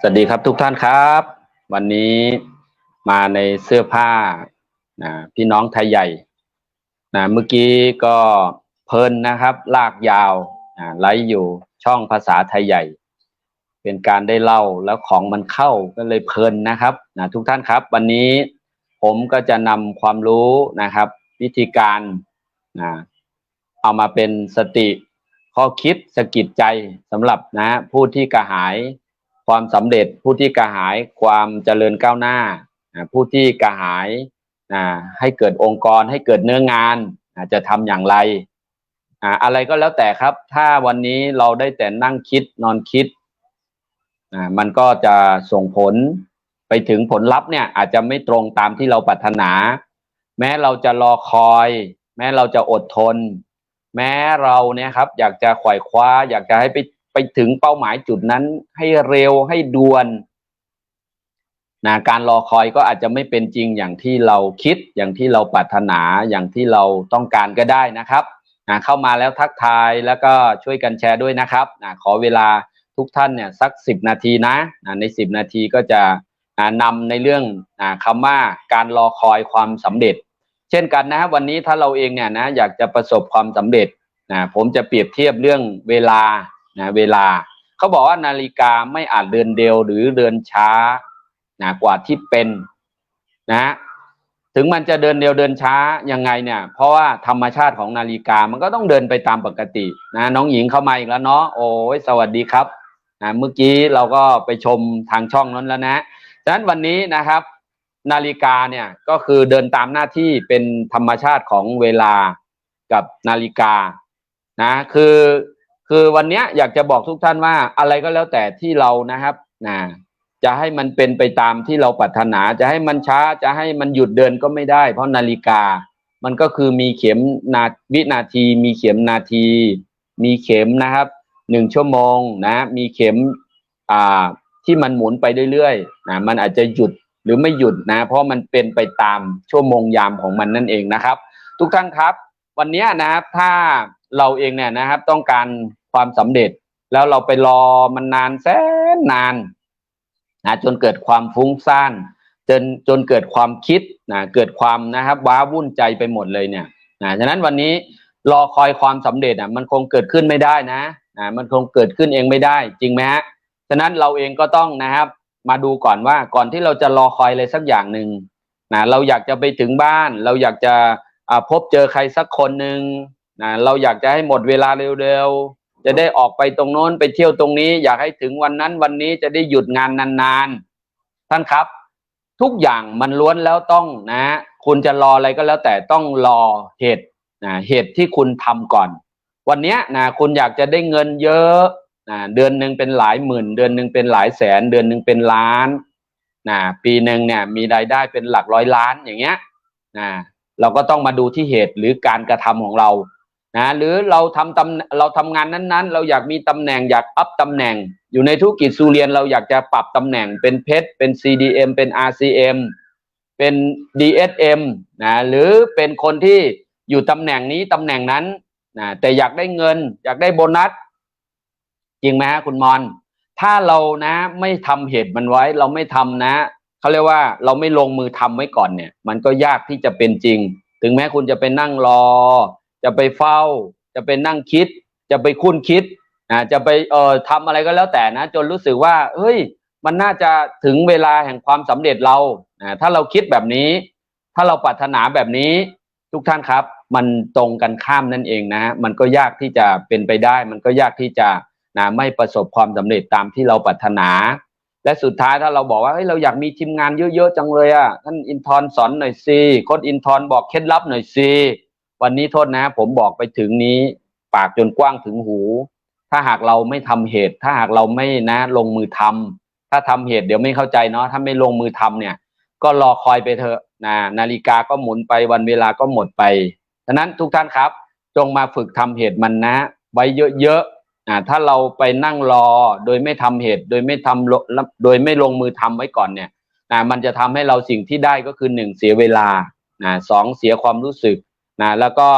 สวัสดีครับทุกท่านครับ วันนี้มาในเสื้อผ้านะพี่น้องไทยใหญ่นะเมื่อกี้ก็เพลินนะครับลากยาวนะไลฟ์อยู่ช่องภาษาไทยใหญ่ เป็นการได้เล่าแล้วของมันเข้าก็เลยเพลินนะครับนะทุกท่านครับ วันนี้ผมก็จะนำความรู้นะครับ วิธีการนะเอามาเป็นสติข้อคิดสะกิดใจสำหรับนะผู้ที่กระหาย ความสำเร็จผู้ที่กระหายความเจริญก้าวหน้า ผู้ที่กระหายให้เกิดองค์กรให้เกิดเนื้องานจะทำอย่างไร อะไรก็แล้วแต่ครับ ถ้าวันนี้เราได้แต่นั่งคิดนอนคิด มันก็จะส่งผลไปถึงผลลัพธ์เนี่ยอาจจะไม่ตรงตามที่เราปรารถนา แม้เราจะรอคอย แม้เราจะอดทน แม้เราเนี่ยครับ อยากจะขวายคว้า อยากจะให้ไป ไปถึงเป้าหมายจุดนั้นให้เร็วให้ด่วนนะการรอคอยก็อาจจะไม่เป็นจริงอย่างที่เราคิดอย่างที่เราปรารถนาอย่างที่เราต้องการก็ได้นะครับนะเข้ามาแล้วทักทายแล้วก็ช่วยกันแชร์ด้วยนะครับนะขอเวลาทุกท่านเนี่ยสักสิบนาทีนะนะในสิบนาทีก็จะนะนำในเรื่องนะคำว่าการรอคอยความสำเร็จ เช่นกันนะครับวันนี้ถ้าเราเองเนี่ยนะอยากจะประสบความสำเร็จนะผมจะเปรียบเทียบเรื่องเวลา นะเวลาเขาบอกว่านาฬิกาไม่อาจเดินเร็วหรือเดินช้านะกว่าที่เป็นนะถึงมันจะเดินเร็วเดินช้ายังไงเนี่ย เพราะว่าธรรมชาติของนาฬิกามันก็ต้องเดินไปตามปกตินะน้องหญิงเข้ามาอีกแล้วเนาะโอ้ยสวัสดีครับนะเมื่อกี้เราก็ไปชมทางช่องนั้นแล้วนะฉะนั้นวันนี้นะครับ นาฬิกาเนี่ยก็คือเดินตามหน้าที่เป็นธรรมชาติของเวลากับนาฬิกานะคือ คือวันนี้อยากจะบอกทุกท่านว่าอะไรก็แล้วแต่ที่เรานะครับนะจะให้มันเป็นไปตามที่เราปรารถนา จะให้มันช้าจะให้มันหยุดเดินก็ไม่ได้ เพราะนาฬิกา มันก็คือมีเข็มนาวินาที มีเข็มนาที มีเข็มนะครับหนึ่งชั่วโมงนะ มีเข็มอ่าที่มันหมุนไปเรื่อยๆนะมันอาจจะหยุดหรือไม่หยุดนะ เพราะมันเป็นไปตามชั่วโมงยามของมันนั่นเองนะครับ ทุกท่านครับ วันนี้นะครับถ้า เราเองเนี่ยนะครับ ต้องการความสำเร็จ แล้วเราไปรอมันนานแสนนานนะจนเกิดความฟุ้งซ่านจนจนเกิดความคิดนะเกิดความนะครับว้าวุ่นใจไปหมดเลยเนี่ยนะฉะนั้นวันนี้รอคอยความสำเร็จอะมันคงเกิดขึ้นไม่ได้นะนะมันคงเกิดขึ้นเองไม่ได้ จริงไหมฮะฉะนั้นเราเองก็ต้องนะครับ มาดูก่อนว่าก่อนที่เราจะรอคอยอะไรสักอย่างหนึ่งนะเราอยากจะไปถึงบ้าน เราอยากจะพบเจอใครสักคนหนึ่ง นะเราอยากจะให้หมดเวลาเร็วๆ จะได้ออกไปตรงโน้นไปเที่ยวตรงนี้ อยากให้ถึงวันนั้นวันนี้จะได้หยุดงานนานๆ ท่านครับ ทุกอย่างมันล้วนแล้วต้องนะ คุณจะรออะไรก็แล้วแต่ต้องรอเหตุนะเหตุที่คุณทำก่อน วันนี้นะคุณอยากจะได้เงินเยอะนะเดือนหนึ่งเป็นหลายหมื่น เดือนหนึ่งเป็นหลายแสน เดือนหนึ่งเป็นล้านนะปีหนึ่งเนี่ยมีรายได้เป็นหลักร้อยล้านอย่างเงี้ยนะเราก็ต้องมาดูที่เหตุหรือการกระทำของเรา นะหรือเราทำตำเราทำงานนั้นๆ เราอยากมีตำแหน่งอยากอัพตำแหน่ง อยู่ในธุรกิจซูเรียนเราอยากจะปรับตำแหน่งเป็นเพชรเป็น CDM เป็น RCM เป็น DSM นะหรือเป็นคนที่อยู่ตำแหน่งนี้ตำแหน่งนั้นนะแต่อยากได้เงิน อยากได้โบนัส จริงไหมฮะคุณมอน ถ้าเรานะไม่ทำเหตุมันไว้ เราไม่ทำนะเขาเรียกว่าเราไม่ลงมือทำไว้ก่อนเนี่ย มันก็ยากที่จะเป็นจริง ถึงแม้คุณจะไปนั่งรอ จะไปเฝ้า จะไปนั่งคิด จะไปคุ้นคิดนะจะไปเอ่อทำอะไรก็แล้วแต่นะ จนรู้สึกว่าเฮ้ย มันน่าจะถึงเวลาแห่งความสำเร็จเรานะถ้าเราคิดแบบนี้ ถ้าเราปรารถนาแบบนี้ทุกท่านครับ มันตรงกันข้ามนั่นเองนะ มันก็ยากที่จะเป็นไปได้ มันก็ยากที่จะนะไม่ประสบความสำเร็จตามที่เราปรารถนา และสุดท้ายถ้าเราบอกว่าเฮ้ยเราอยากมีทีมงานเยอะๆจังเลยอะท่านอินทร์สอนหน่อยสิโค้ดอินทร์บอกเคล็ดลับหน่อยสิ วันนี้โทษนะ ผมบอกไปถึงนี้ ปากจนกว้างถึงหู ถ้าหากเราไม่ทำเหตุ ถ้าหากเราไม่นะลงมือทำถ้าทำเหตุเดี๋ยวไม่เข้าใจเนาะถ้าไม่ลงมือทำเนี่ย ก็รอคอยไปเถอะนะนาฬิกาก็หมุนไปวันเวลาก็หมดไปฉะนั้นทุกท่านครับ จงมาฝึกทำเหตุมันนะ ไว้เยอะๆอ่าถ้าเราไปนั่งรอโดยไม่ทำเหตุ โดยไม่ทำโดยไม่ลงมือทำไว้ก่อนเนี่ยนะมันจะทำให้เราสิ่งที่ได้ก็คือหนึ่งเสียเวลานะสองเสียความรู้สึก นะแล้วก็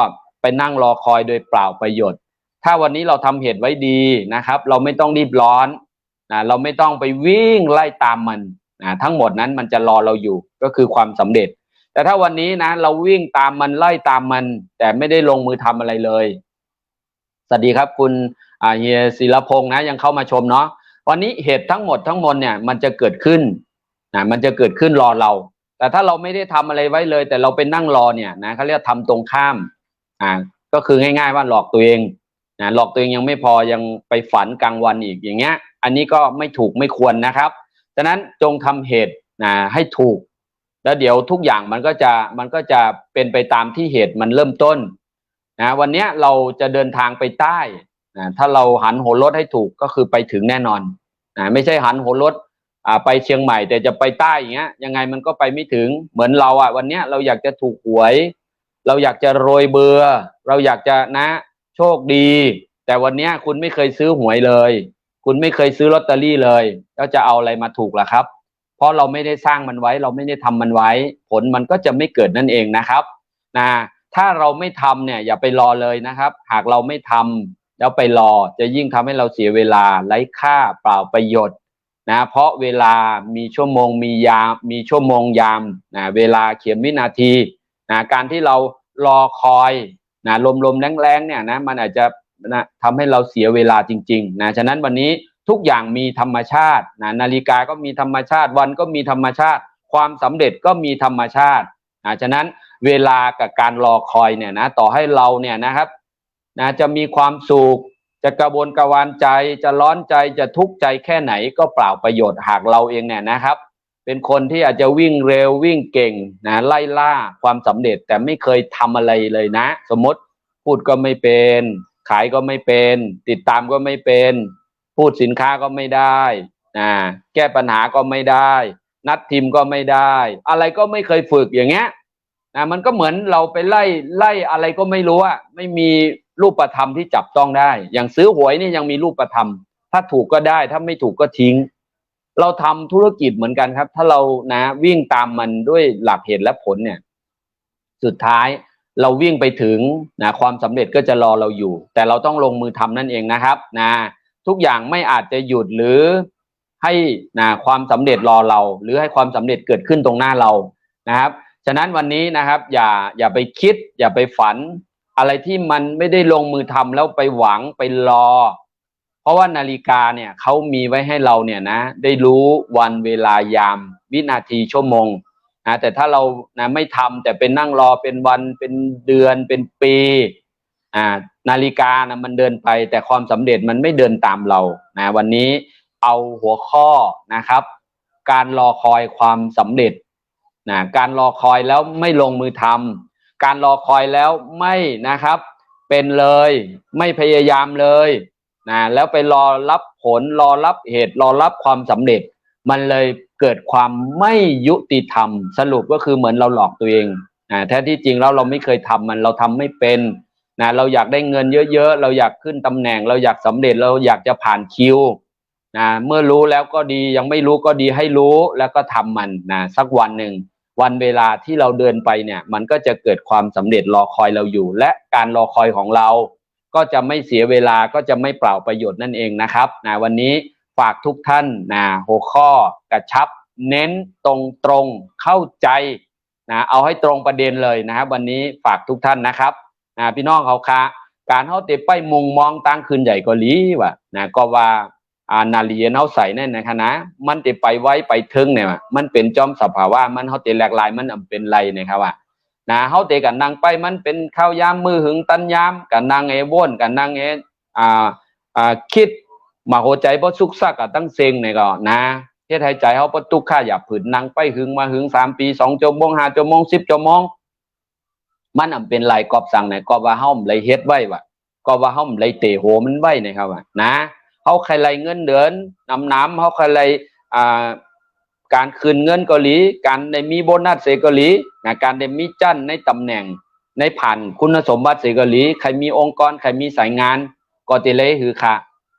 ไปนั่งรอคอยโดยเปล่าประโยชน์ ถ้าวันนี้เราทำเหตุไว้ดีนะครับ เราไม่ต้องรีบร้อนนะเราไม่ต้องไปวิ่งไล่ตามมันนะทั้งหมดนั้นมันจะรอเราอยู่ก็คือความสำเร็จ แต่ถ้าวันนี้นะเราวิ่งตามมันไล่ตามมัน แต่ไม่ได้ลงมือทำอะไรเลย สวัสดีครับคุณเฮียศิลพงษ์นะยังเข้ามาชมเนาะวันนี้เหตุทั้งหมดทั้งมวลเนี่ยมันจะเกิดขึ้นนะมันจะเกิดขึ้นรอเรา แต่ถ้าเราไม่ได้ทำอะไรไว้เลย แต่เราไปนั่งรอเนี่ยนะเขาเรียกทำตรงข้าม อ่า ก็คือง่าย ๆ ว่าหลอกตัวเองนะหลอกตัวเองยังไม่พอยังไปฝันกลางวันอีกอย่างเงี้ย อันนี้ก็ไม่ถูกไม่ควรนะครับฉะนั้นจงทำเหตุนะให้ถูก แล้วเดี๋ยวทุกอย่างมันก็จะมันก็จะเป็นไปตามที่เหตุมันเริ่มต้นนะวันนี้เราจะเดินทางไปใต้นะถ้าเราหันหัวรถให้ถูกก็คือไปถึงแน่นอนนะไม่ใช่หันหัวรถ อ่าไปเชียงใหม่แต่จะไปใต้อย่างเงี้ยยังไงมันก็ไปไม่ถึงเหมือนเราอะวันเนี้ยเราอยากจะถูกหวย เราอยากจะโรยเบือ เราอยากจะนะโชคดี แต่วันเนี้ยคุณไม่เคยซื้อหวยเลย คุณไม่เคยซื้อลอตเตอรี่เลย แล้วจะเอาอะไรมาถูกล่ะครับ เพราะเราไม่ได้สร้างมันไว้ เราไม่ได้ทำมันไว้ ผลมันก็จะไม่เกิดนั่นเองนะครับนะถ้าเราไม่ทำเนี่ยอย่าไปรอเลยนะครับ หากเราไม่ทำแล้วไปรอจะยิ่งทำให้เราเสียเวลาไร้ค่าเปล่าประโยชน์ นะเพราะเวลามีชั่วโมงมียามมีชั่วโมงยามนะเวลาเขียนวินาทีนะการที่เรารอคอยนะลมๆแรงๆเนี่ยนะมันอาจจะนะทำให้เราเสียเวลาจริงๆนะฉะนั้นวันนี้ทุกอย่างมีธรรมชาตินะนาฬิกาก็มีธรรมชาติ วันก็มีธรรมชาติ ความสำเร็จก็มีธรรมชาตินะฉะนั้นเวลากับการรอคอยเนี่ยนะต่อให้เราเนี่ยนะครับนะจะมีความสุข จะกระวนกระวานใจจะร้อนใจจะทุกข์ใจแค่ไหนก็เปล่าประโยชน์หากเราเองเนี่ยนะครับ เป็นคนที่อาจจะวิ่งเร็ววิ่งเก่งนะไล่ล่าความสำเร็จแต่ไม่เคยทำอะไรเลยนะ สมมติพูดก็ไม่เป็น ขายก็ไม่เป็น ติดตามก็ไม่เป็น พูดสินค้าก็ไม่ได้นะแก้ปัญหาก็ไม่ได้ นัดทีมก็ไม่ได้ อะไรก็ไม่เคยฝึกอย่างเงี้ยนะมันก็เหมือนเราไปไล่ไล่อะไรก็ไม่รู้อะไม่มี รูปธรรมที่จับต้องได้ อย่างซื้อหวยนี่ยังมีรูปธรรม ถ้าถูกก็ได้ ถ้าไม่ถูกก็ทิ้ง เราทำธุรกิจเหมือนกันครับ ถ้าเรานะวิ่งตามมันด้วยหลักเหตุและผลเนี่ย สุดท้ายเราวิ่งไปถึงนะความสำเร็จก็จะรอเราอยู่ แต่เราต้องลงมือทำนั่นเองนะครับนะทุกอย่างไม่อาจจะหยุดหรือให้นะความสำเร็จรอเรา หรือให้ความสำเร็จเกิดขึ้นตรงหน้าเรานะครับ ฉะนั้นวันนี้นะครับ อย่าอย่าไปคิด อย่าไปฝัน อะไรที่มันไม่ได้ลงมือทำแล้วไปหวังไปรอ เพราะว่านาฬิกาเนี่ยเขามีไว้ให้เราเนี่ยนะ ได้รู้วันเวลายาม วินาทีชั่วโมงนะแต่ถ้าเรานะไม่ทำแต่เป็นนั่งรอเป็นวันเป็นเดือนเป็นปีอ่านาฬิกานะมันเดินไป แต่ความสำเร็จมันไม่เดินตามเรานะวันนี้เอาหัวข้อนะครับ การรอคอยความสำเร็จนะการรอคอยแล้วไม่ลงมือทำ การรอคอยแล้วไม่นะครับ เป็นเลยไม่พยายามเลยนะแล้วไปรอรับผลรอรับเหตุรอรับความสำเร็จ มันเลยเกิดความไม่ยุติธรรม สรุปก็คือเหมือนเราหลอกตัวเองนะแท้ที่จริงแล้วเราไม่เคยทำมันเราทำไม่เป็นนะเราอยากได้เงินเยอะๆ เราอยากขึ้นตำแหน่ง เราอยากสำเร็จเราอยากจะผ่านคิวนะเมื่อรู้แล้วก็ดียังไม่รู้ก็ดีให้รู้แล้วก็ทำมันนะสักวันหนึ่ง วันเวลาที่เราเดินไปเนี่ย มันก็จะเกิดความสำเร็จรอคอยเราอยู่ และการรอคอยของเรา ก็จะไม่เสียเวลาก็จะไม่เปล่าประโยชน์นั่นเองนะครับนะวันนี้ฝากทุกท่านนะหัวข้อกระชับ เน้นตรงตรงๆเข้าใจนะเอาให้ตรงประเด็นเลยนะครับวันนี้ฝากทุกท่านนะครับนะพี่น้องเขาคะการเขาเตะไปมุงมองตั้งคืนใหญ่ก็ลีว่ะนะก็ว่า อานาลีนเขาใส่นั่นนะคะนะมันจะไปไว้ไปถึงเนี่ยมันเป็นจอมสภาวะมันเขาเตะแหลกลายมันเป็นไรนะครับว่านะเฮาเตะกันนางไปมันเป็นข้าวยามมือหึงตันยามกันนางเอว่นกันนางเออ่าอ่าคิดมาหัวใจบ่สุกซักกับตั้งเซ็งเนี่ยก็นะเฮ็ดให้ใจเฮาบ่ตุกค่าอย่าผืนนางไปหึงมาหึงสามปีสองชั่วโมงห้าชั่วโมงสิบชั่วโมงมันอำเป็นไรกอบสั่งเนี่ยก็ว่าเฮาเลยเฮ็ดไว้วะก็ว่าเฮาเลยเตะโหมันไว้นะครับว่านะ เฮาใครไล่เงินเดือนนำน้ำเฮาใครไล่อ่าการคืนเงินเกาหลี การได้มีโบนัสเสเกาหลีนะการได้มีจันในตำแหน่งในผ่านคุณสมบัติเสเกาหลี ใครมีองค์กร ใครมีสายงาน ก็เตเลยหือค่ะ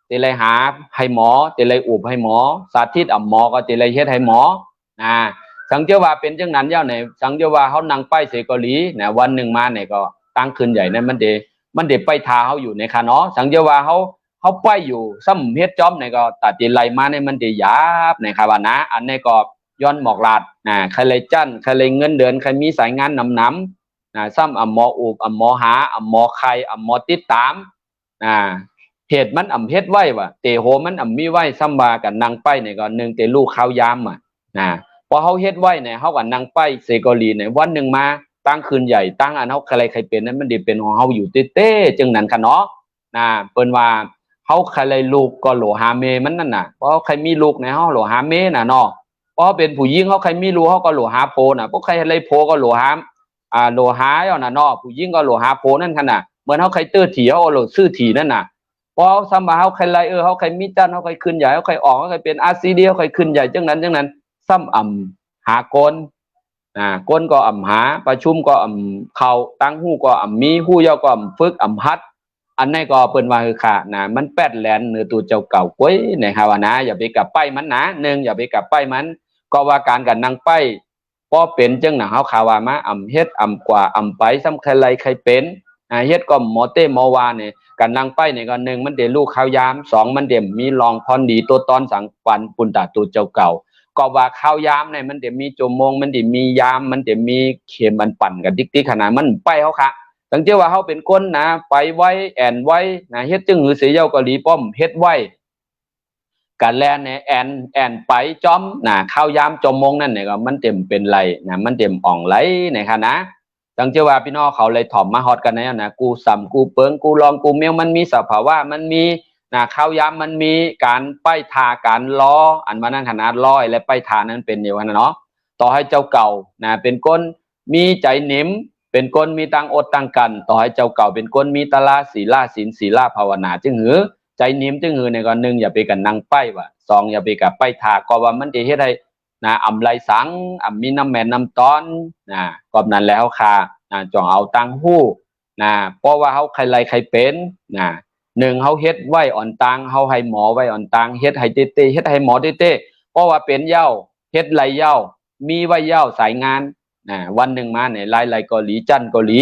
เตเลยหาให้หมอเตเลยอุบให้หมอ สาธิตอ่ำหมอก็เตเลยเฮ็ดให้หมอนะสังเจว่าเป็นจังนั้นเย้าไหนสังเจว่าเขานั่งไปเสเกาหลีนะวันหนึ่งมาเนี่ยก็ตั้งคืนใหญ่นั้นมันเดมันเดไปทาเขาอยู่ในค่ะเนาะสังเจว่าเขา เขาไปอยู่ซ้ำเฮ็ดจอมเนี่ยก็ตัดจิไลมาเนี่ยมันจะหยาบในครับว่านะ อันนี้ก็ย้อนหมอกลาดนะใครเลยจันใครเลยเงินเดือนใครมีสายงานนำนำนะซ้ำอ่ำหมออูบอ่ำหมอหาอ่ำหมอใครอ่ำหมอติดตามนะเหตุมันอ่ำเฮ็ดไว้ว่ะเตโหมันอ่ำมีไว้ซ้ำบากันนางไปเนี่ยก็หนึ่งเตลูกข้าวยามอะนะพอเขาเฮ็ดไว้เนี่ยเขากันนางไปเซโกลีเนี่ยวันหนึ่งมาตั้งคืนใหญ่ตั้งอันเขาใครใครเป็นนั้นมันดีเป็นของเขาอยู่เต้ๆจึงนั้นค่ะเนาะนะเปิ้นว่า เขาใครเลยลูกก็โหลหาเมมันนั่นน่ะเพราะใครมีลูกในเขาโหลหาเมน่ะเนาะเพราะเป็นผู้หญิงเขาใครมีลูกเขาก็โหลหาโพน่ะเพราะใครเลยโพก็โหลหาอ่าโหลหาเอาน่ะเนาะผู้หญิงก็โหลหาโพนั่นขนาดเหมือนเขาใครเตื้อถี่เขาโหลซื้อถี่นั่นน่ะเพราะซัมาเขาใครเลยเออเขาใครมีจันเขาใครขึ้นใหญ่เขาใครออกเขาใครเป็นอาซีเดียวใครขึ้นใหญ่จังนั้นจังนั้นซ้ำอ่ำหากลอ่าก้นก็อ่ำหา ประชุมก็อ่ำเข่าตั้งหู้ก็อ่ำมีหู้ย่อก็อ่ำฝึกอ่ำพัด อันนี้ก็เปิ้นว่าคือค่ะนะมันแปดแลนเนื้อตัวเจ้าเก่าก้อยนะครับว่านะอย่าไปกลับไปมันนะหนึ่งอย่าไปกลับไปมัน ก็ว่าการกันนางไปป้อเป็นจังหนังเฮาขาว่ามาอ่ำเฮ็ดอ่ำกว่าอ่ำไปซ้ำใครไรใครเป็นอ่าเฮ็ดก็หมอเต้หมอวาเนี่ยกันนางไปเนี่ยก็หนึ่งมันเดลูกข้าวยามสองมันเดมมีรองพรดีตัวตอนสังปันปุนตาตัวเจ้าเก่าก็ว่าข้าวยามเนี่ยมันเดมีจมมงมันเดมียามมันเดมีเข็มมันปั่นกันดิกๆขนาดมันไปเฮาค่ะ ตั้งเจ้าว่าเขาเป็นคนนะไปไว้แอนไว้นะเฮ็ดจึงหือเสียเยาเกาหลีป้อมเฮ็ดไว้การแลนเนี่ยแอนแอนไปจอมนะข้าวยามจมมงนั่นเนี่ยก็มันเต็มเป็นไรนะมันเต็มอ่องไหลนะครับนะตั้งเจ้าว่าพี่น้องเขาเลยถ่อมมาฮอดกันแล้วนะกูสัมกูเปิงกูลองกูเมียวมันมีสภาวะมันมีนะข้าวยามมันมีการป้ายทาการล้ออันว่านั่นขนาดร้อยและป้ายทานั้นเป็นเดียวกันนเนาะต่อให้เจ้าเก่านะเป็นคนมีใจหนิม เป็นคนมีตังอดตังกัน ต่อให้เจ้าเก่าเป็นคนมีตาลาศีลาศีลศีลาภาวนา จึงหือ ใจนิ่มจึงหือในก่อนหนึ่งอย่าไปกันนั่งป้ายว่ะสองอย่าไปกับป้ายทาก็ว่ามันจะเฮ็ดให้นะอำไรสังอำมีน้ำแม่น้ำตอนนะก็นั้นแล้วค่ะนะจองเอาตังหู้นะเพราะว่าเขาใครไรใครเป็นนะหนึ่งเขาเฮ็ดไหวอ่อนตังเขาให้หมอไหวอ่อนตังเฮ็ดให้เต้เต้เฮ็ดให้หมอเต้เต้เพราะว่าเป็นเย้าเฮ็ดไรเย้ามีไหวเย้าสายงาน นะวันหนึ่งมาเนี่ยไล่ไล่เกาหลีจันเกาหลี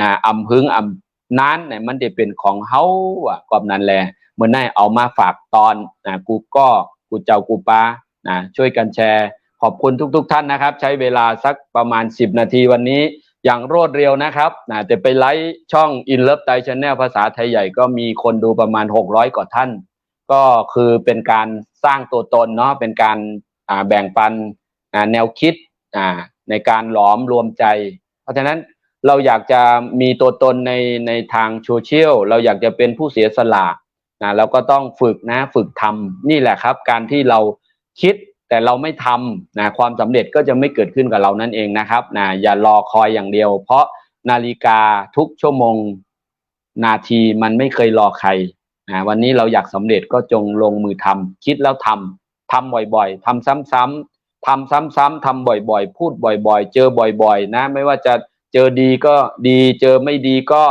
นะอำพึงอำนั้นเนี่ยมันจะเป็นของเฮาอะกอบนั้นแหละเมื่อไหร่เอามาฝากตอนนะกูก็กูเจ้ากูปานะช่วยกันแชร์ ขอบคุณทุก ๆทท่านนะครับ ใช้เวลาสักประมาณ 10 นาทีวันนี้อย่างรวดเร็วนะครับนะจะไปไลฟ์ช่อง In Love Thai Channel ภาษาไทยใหญ่ก็มีคนดูประมาณ 600 กว่าท่าน ก็คือเป็นการสร้างตัวตนเนาะเป็นการแบ่งปันแนวคิด ในการหลอมรวมใจ เพราะฉะนั้นเราอยากจะมีตัวตนในในทางโซเชียลเราอยากจะเป็นผู้เสียสละนะเราก็ต้องฝึกนะฝึกทำนี่แหละครับ การที่เราคิดแต่เราไม่ทำนะความสำเร็จก็จะไม่เกิดขึ้นกับเรานั่นเองนะครับนะอย่ารอคอยอย่างเดียว เพราะนาฬิกาทุกชั่วโมงนาทีมันไม่เคยรอใครนะวันนี้เราอยากสำเร็จก็จงลงมือทำคิดแล้วทำทำบ่อยๆทำซ้ำๆ ทำซ้ำๆทำบ่อยๆ พูดบ่อย ๆ เจอบ่อย ๆ นะ ไม่ว่าจะเจอดีก็ดี เจอไม่ดีก็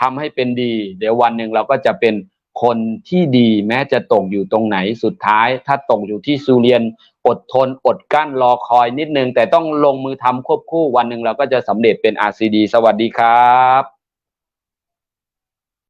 ทำให้เป็นดี เดี๋ยววันหนึ่งเราก็จะเป็นคนที่ดีแม้จะตกอยู่ตรงไหนสุดท้าย ถ้าตกอยู่ที่ซูเรียนอดทนอดกั้นรอคอยนิดนึง แต่ต้องลงมือทำควบคู่วันหนึ่งเราก็จะสำเร็จเป็น RCD สวัสดีครับ